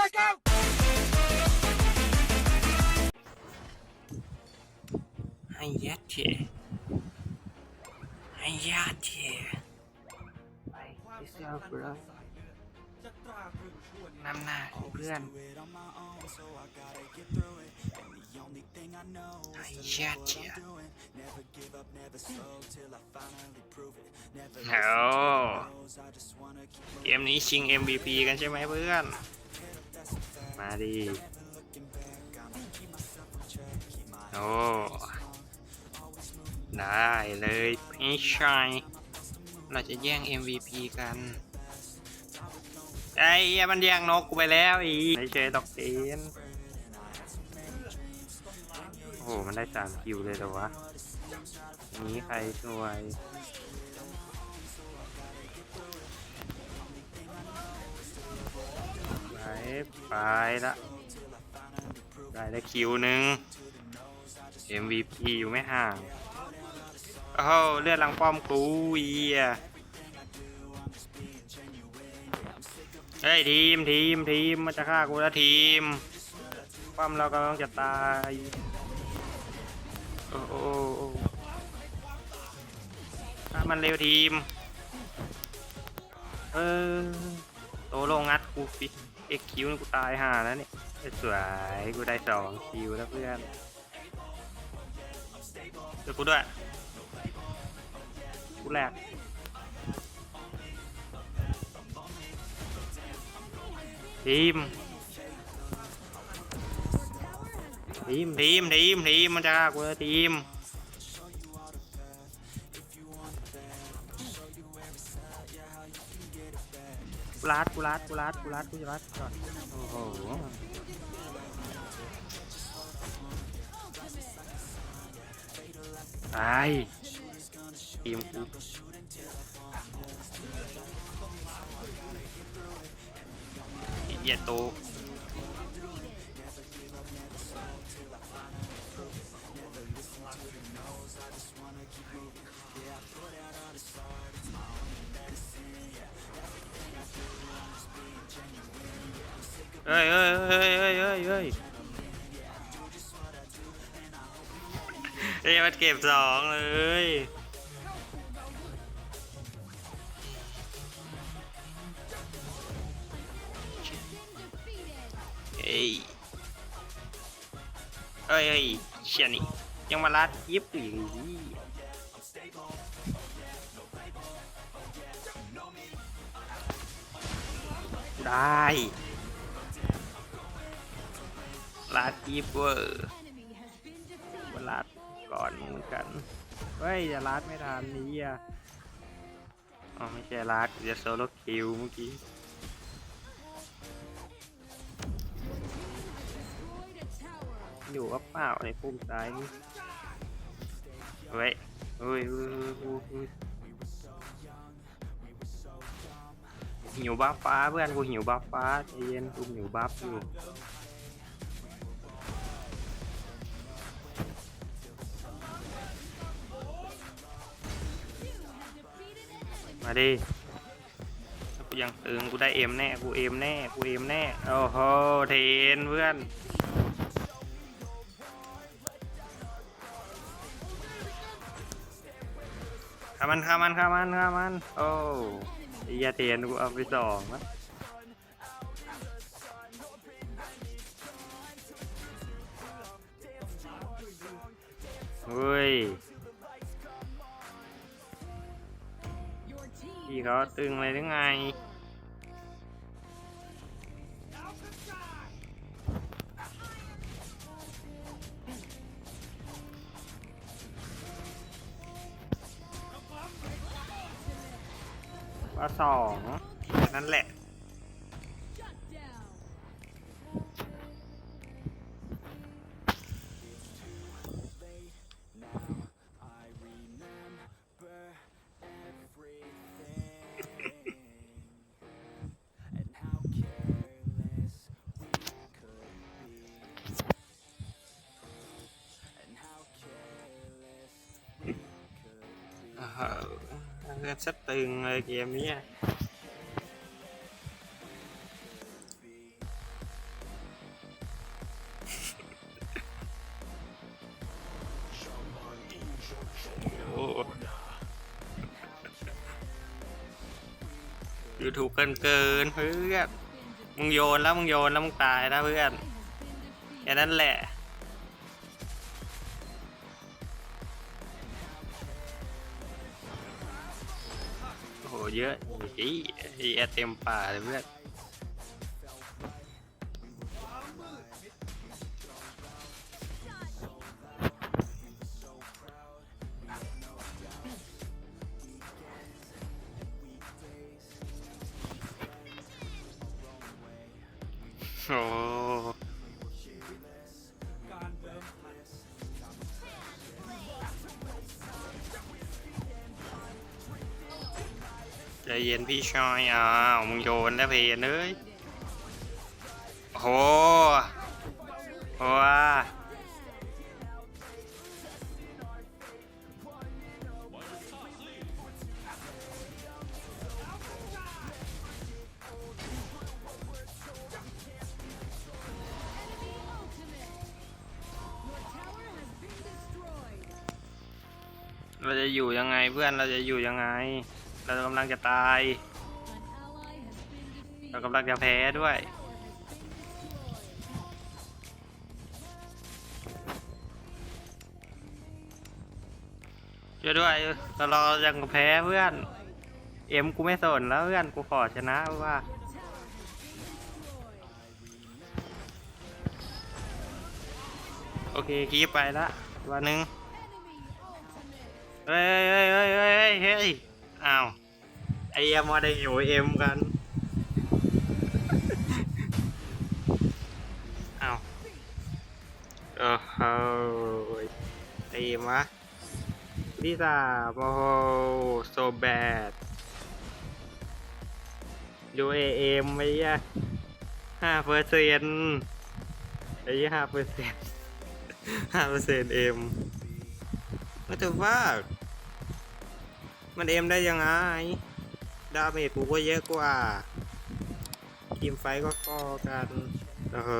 Let's go! ให้ยัดเถอะให้ยัดเถอะไปที่เซลฟ์เรานำหน้าของเพื่อนให้ยัดเถอะโอ้เกมนี้ชิง MVP กันใช่ไหมเพื่อน มาดีโอ้ได้เลยพี่ชายเราจะแย่ง MVP กันไอ้เหี้ยมันแย่งนกกูไปแล้วอีไม่เจอดอกเตนโอ้โห มันได้สามคิวเลยเหรอวะอันนี้ใครช่วย ไปละ ได้ได้คิวหนึ่ง MVP อยู่ไม่ห่างโอ้เลือดหลังป้อมกูเอีอะเฮ้ยทีมทีมทีมมันจะฆ่ากูแล้วทีม ป้อมเรากำลังจะตาย โอ้โหฆ่ามันเร็วทีม เออ โตโลงัดกูฟิ เอ็กคิวนี่กูตายห่าแล้วเนี่ยสวยกูได้สองคิวแล้วเพื่อนเดี๋ยวกูด้วยกูแหลกทีมทีมทีมทีมทีมมันจะฆ่ากูแล้วทีม กูรัดกูรัดกูรัดกูรัดกูจะรัดก่อนโอ้โหตายทีมกูเหยียดโต เฮ้ยเฮ้ยเฮ้ยเฮ้ยเฮ้ยเฮ้ยเอ้ยมันเก็บสองเลยเอ้ยเอ้ยเอ้ยเชียนี่ยังมาลัดยิบอีกได้ ลัดยิบเวอร์เวลาดก่อนเหมือนกัน เฮ้ยจะลัดไม่ทันนี้อะอ๋อไม่ใช่ลัดจะโซโลคิวเมื่อกี้อยู่ว่าเปล่าในปุ่มซ้ายนี่เฮ้ยเฮ้ยเฮ้ยเฮ้ยเฮ้ยเฮ้ยหิวบัฟฟ้าเพื่อนกูหิวบัฟฟ้าใจเย็นกูหิวบัฟอยู่ มาดิกูยังตึงกูได้เอ็มแน่ กูเอ็มแน่ กูเอ็มแน่ โอ้โห เทนเพื่อน ข้ามันข้ามันข้ามันข้ามัน โอ้ไอ้ยาเทนกูเอาไปสองนะเฮ้ย พี่เขาตึงเลยหรือไงว่าสองนั่นแหละ เพื่อนสตึงเลยเกมนี้ยูทูบเกินเกินเพื่อน มึงโยนแล้วมึงโยนแล้วมึงตายแล้วเพื่อนแค่นั้นแหละ เยอะอีไอ้แอดเต็มป่าเลยเพื่อนโอ้ เย็นพี่ชายอ้าวมึงโยนแล้วเพนเอ้ยโอ้โหว้าเราจะอยู่ยังไงเพื่อนเราจะอยู่ยังไง เรากำลังจะตาย เรากำลังจะแพ้ด้วย ช่วยด้วยเราเรายังแพ้เพื่อน เอ็มกูไม่สนแล้วเพื่อนกูขอชนะว่าโอเคคีบไปละวันหนึ่งเฮ้ยเฮ้ยเฮ้ยเฮ้ยเฮ้ย อ้าวไอเอ็มมาได้อยู่เอ็มกัน อ้าวโอ้โหไอเอ็มวะที่สามโอ้โห so bad ดูเอ็มไอ้ยะห้าเปอร์เซ็นต์ไอ้ห้าเปอร์เซ็นต์ห้าเปอร์เซ็นต์เอ็มว่าแต่ว่า มันเอ็มได้ยังไง ดาเมจกูก็เยอะกว่าทีมไฟก็พอกันโอ้โห